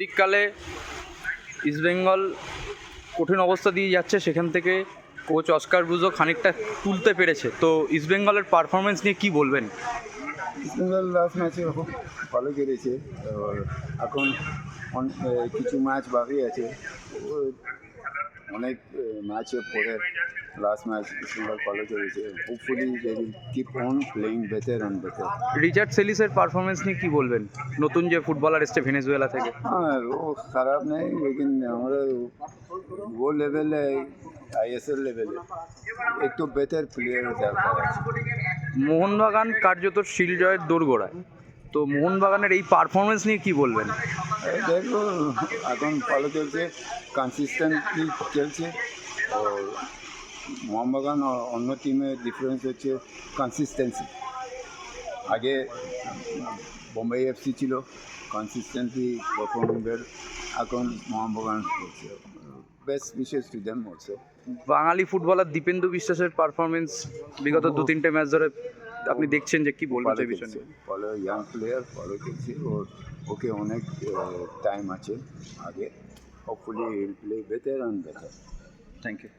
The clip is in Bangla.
সাম্প্রতিককালে ইস্টবেঙ্গল কঠিন অবস্থা দিয়ে যাচ্ছে, সেখান থেকে কোচ অস্কার ব্রুজো খানিকটা তুলতে পেরেছে। তো ইস্টবেঙ্গলের পারফরমেন্স নিয়ে কি বলবেন? ইস্টবেঙ্গল লাস্ট ম্যাচে খুব ভালো কেড়েছে এখন কিছু ম্যাচ বাকি আছে। অনেক ম্যাচে পরে last match match single college হয়েছে। Hopefully they will keep on playing better and better Richard সেলিসের performance নিয়ে কি বলবেন? নতুন যে ফুটবলার এসছে ভেনেজুয়েলা থেকে। হ্যাঁ ও খারাপ নেই লেকিন আমাদের ও লেভেলে আইএসএল লেভেলে একটু বেটার প্লেয়ার দরকার মোহনবাগান কার্যত শিল জয়ের দোরগোড়ায়। তো মোহনবাগানের এই পারফরমেন্স নিয়ে কি বলবেন? দেখো, এখন ভালো চলছে কনসিস্টেন্টলি চলছে। ও মোহামবাগান অন্য টিমের ডিফারেন্স হচ্ছে কনসিস্টেন্সি আগে বোম্বাই এফসি ছিল কনসিস্টেন্টলি পারফর্মিংয়ের এখন মোহামবাগান করছে। বেস্ট বিশেষ to them also Bangali footballer Dipendu বিশ্বাসের পারফরমেন্স বিগত দু তিনটে ম্যাচ ধরে আপনি দেখছেন যে কি বলবেন এই সেই বিষয়ে ফলো ইয়াং প্লেয়ার ফলো খেলছে ওর ওকে অনেক টাইম আছে আগে। Hopefully will play better and better thank you